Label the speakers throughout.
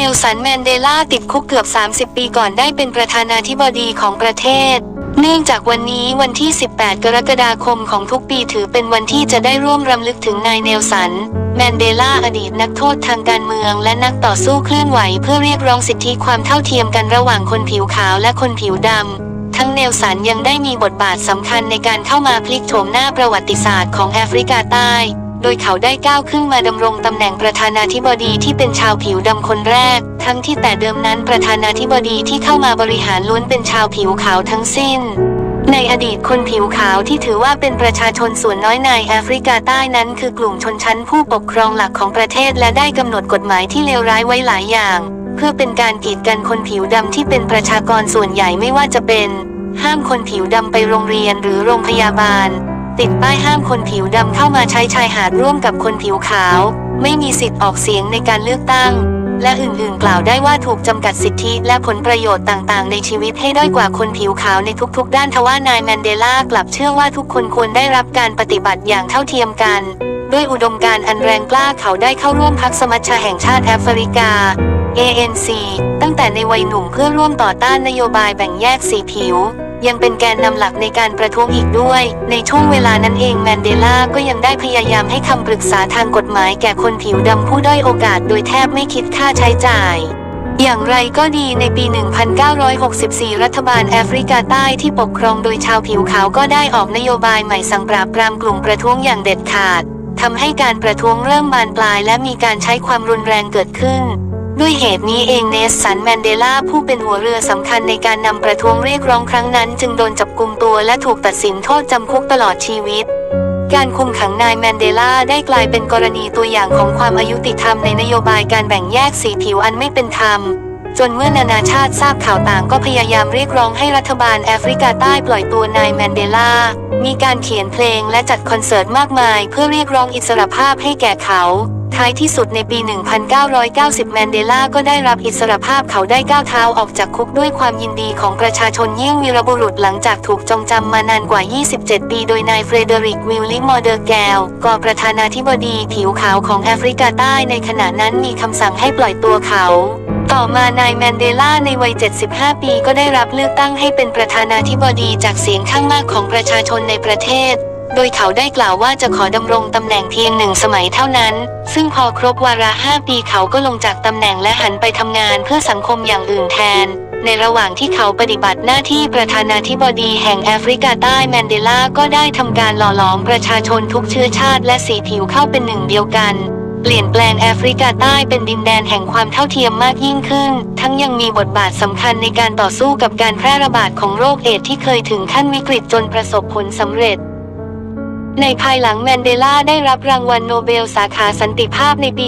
Speaker 1: นลสันแมนเดลาติดคุกเกือบ 30 ปีก่อนได้เป็นประธานาธิบดีของประเทศ เนื่องจากวันนี้วันที่ 18 กรกฎาคมของทุกปีถือเป็นวันที่จะได้ร่วมรำลึกถึงนายเนลสัน แมนเดลาอดีตนักโทษทางการเมืองและนักต่อสู้เคลื่อนไหวเพื่อเรียกร้องสิทธิความเท่าเทียมกันระหว่างคนผิวขาวและคนผิวดำ ทั้งเนลสันยังได้มีบทบาทสำคัญในการเข้ามาพลิกโฉมหน้าประวัติศาสตร์ของแอฟริกาใต้ โดยเขาได้ก้าวขึ้นมาดำรงตำแหน่งประธานาธิบดีที่เป็นชาวผิวดำคนแรก ทั้งที่แต่เดิมนั้นประธานาธิบดีที่เข้ามาบริหารล้วนเป็นชาวผิวขาวทั้งสิ้นในอดีตคนผิวขาวที่ถือว่าเป็นประชาชนส่วนน้อยในแอฟริกาใต้นั้น คือกลุ่มชนชั้นผู้ปกครองหลักของประเทศและได้กำหนดกฎหมายที่เลวร้ายไว้หลายอย่าง เพื่อเป็นการกีดกันคนผิวดำที่เป็นประชากรส่วนใหญ่ไม่ว่าจะเป็น ห้ามคนผิวดำไปโรงเรียนหรือโรงพยาบาล ติดป้ายห้ามคนผิวดำเข้ามาใช้ชายหาดร่วมกับคนผิวขาว ไม่มีสิทธิ์ออกเสียงในการเลือกตั้ง และอื่นๆ กล่าวได้ว่าถูกจำกัดสิทธิและผลประโยชน์ต่างๆ ในชีวิตให้ด้อยกว่าคนผิวขาวในทุกๆ ด้านทว่านายแมนเดลากลับเชื่อว่าทุกคนควรได้รับการปฏิบัติอย่างเท่าเทียมกัน ด้วยอุดมการณ์อันแรงกล้าเขาได้เข้าร่วมพักสมัชชาแห่งชาติแอฟริกา ANC ตั้งแต่ในวัยหนุ่มเพื่อร่วมต่อต้านนโยบายแบ่งแยกสีผิว ยังเป็นแกนนำหลักในการประท้วงอีกด้วย ในช่วงเวลานั้นเองแมนเดลาก็ยังได้พยายามให้คำปรึกษาทางกฎหมายแก่คนผิวดำผู้ด้อยโอกาสโดยแทบไม่คิดค่าใช้จ่ายอย่างไรก็ดีในปี 1964 รัฐบาลแอฟริกาใต้ที่ปกครองโดยชาวผิวขาวก็ได้ออกนโยบายใหม่สั่งปราบปรามกลุ่มประท้วงอย่างเด็ดขาดทำให้การประท้วงเริ่มบานปลายและมีการใช้ความรุนแรงเกิดขึ้น ด้วยเหตุนี้เองเนสสันแมนเดลาผู้เป็นหัวเรือสำคัญในการนำประท้วงเรียกร้องครั้งนั้น จึงโดนจับกุมตัวและถูกตัดสินโทษจำคุกตลอดชีวิต การคุมขังนายแมนเดลาได้กลายเป็นกรณีตัวอย่างของความอายุติธรรมในนโยบายการแบ่งแยกสีผิวอันไม่เป็นธรรม จนเมื่อนานาชาติทราบข่าวต่างก็พยายามเรียกร้องให้รัฐบาลแอฟริกาใต้ปล่อยตัวนายแมนเดลา มีการเขียนเพลงและจัดคอนเสิร์ตมากมาย เพื่อเรียกร้องอิสรภาพให้แก่เขา ท้ายที่สุดในปี 1990 แมนเดลาก็ได้รับอิสรภาพเขาได้ก้าวเท้าออกจากคุกด้วยความยินดีของประชาชนเยี่ยงวีรบุรุษหลังจากถูกจองจำมานานกว่า 27 ปี โดยนายเฟรเดริกวิลลิมอร์เดอร์แกลก่อประธานาธิบดีผิวขาวของแอฟริกาใต้ในขณะนั้นมีคำสั่งให้ปล่อยตัวเขา ต่อมานายแมนเดลาในวัย 75 ปีก็ได้รับเลือกตั้งให้เป็นประธานาธิบดีจากเสียงข้างมากของประชาชนในประเทศ โดยเขาได้กล่าวว่าจะขอดำรงตำแหน่งเพียงหนึ่งสมัยเท่านั้น ซึ่งพอครบวาระ 5 ปีเขาก็ลงจากตำแหน่งและหันไปทำงานเพื่อสังคมอย่างอื่นแทน ในระหว่างที่เขาปฏิบัติหน้าที่ประธานาธิบดีแห่งแอฟริกาใต้แมนเดลาก็ได้ทำการหล่อหลอมประชาชนทุกเชื้อชาติและสีผิวเข้าเป็นหนึ่งเดียวกัน เปลี่ยนแปลงแอฟริกาใต้เป็นดินแดนแห่งความเท่าเทียมมากยิ่งขึ้น ทั้งยังมีบทบาทสำคัญในการต่อสู้กับการแพร่ระบาดของโรคเอดที่เคยถึงขั้นวิกฤตจนประสบผลสำเร็จ ในภายหลังแมนเดลาได้รับรางวัลโนเบลสาขาสันติภาพในปี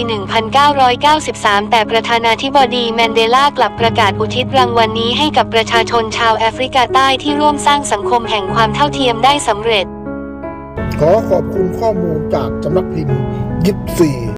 Speaker 1: 1993 แต่ประธานาธิบดีแมนเดลากลับประกาศอุทิศรางวัลนนี้ให้กับประชาชนชาวแอฟริกาใต้ที่ร่วมสร้างสังคมแห่งความเท่าเทียมได้สำเร็จ
Speaker 2: ขอขอบคุณข้อมูลจากสำนักพิมพ์ยิปซี